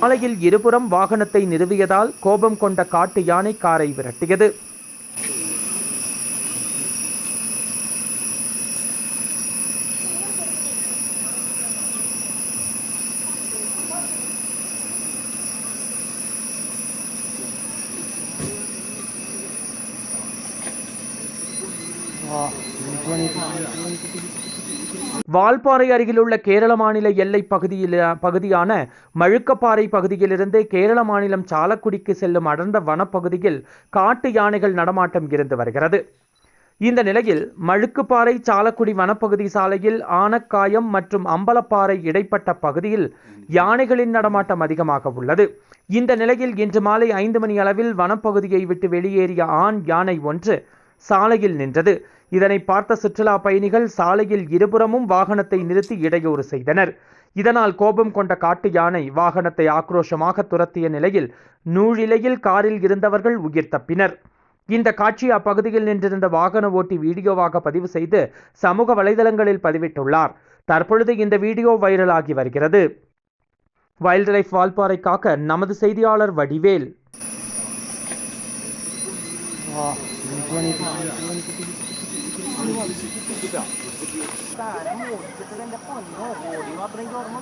சாலையில் இருபுறம் வாகனத்தை நிறுவியதால் கோபம் கொண்ட காட்டு யானை காரை விரட்டியது. வால்பாறை அருகிலுள்ள கேரள மாநில எல்லை பகுதியில் பகுதியான மழுக்கப்பாறை பகுதியிலிருந்து கேரள மாநிலம் சாலக்குடிக்கு செல்லும் அடர்ந்த வனப்பகுதியில் காட்டு யானைகள் நடமாட்டம் இருந்து வருகிறது. இந்த நிலையில் மழுக்குப்பாறை சாலக்குடி வனப்பகுதி சாலையில் ஆனக்காயம் மற்றும் அம்பலப்பாறை இடைப்பட்ட பகுதியில் யானைகளின் நடமாட்டம் அதிகமாக உள்ளது. இந்த நிலையில் இன்று மாலை ஐந்து மணி அளவில் வனப்பகுதியை விட்டு வெளியேறிய ஆண் யானை ஒன்று சாலையில் நின்றது. இதனை பார்த்த சுற்றுலா பயணிகள் சாலையில் இருபுறமும் வாகனத்தை நிறுத்தி இடையூறு செய்தனர். இதனால் கோபம் கொண்ட காட்டு யானை வாகனத்தை ஆக்ரோஷமாக துரத்திய நிலையில் நூழிலையில் காரில் இருந்தவர்கள் உயிர் தப்பினர். இந்த காட்சி அப்பகுதியில் நின்றிருந்த வாகன ஓட்டி வீடியோவாக பதிவு செய்து சமூக வலைதளங்களில் பதிவிட்டுள்ளார். தற்பொழுது இந்த வீடியோ வைரலாகி வருகிறது. வைல்ட் லைஃப் வால்பாறை காக்க நமது செய்தியாளர் வடிவேல். താരം ഓടിച്ചിട്ട് എന്റെ പൊന്നോ ഓടി മാത്രമേ ഓർമ്മ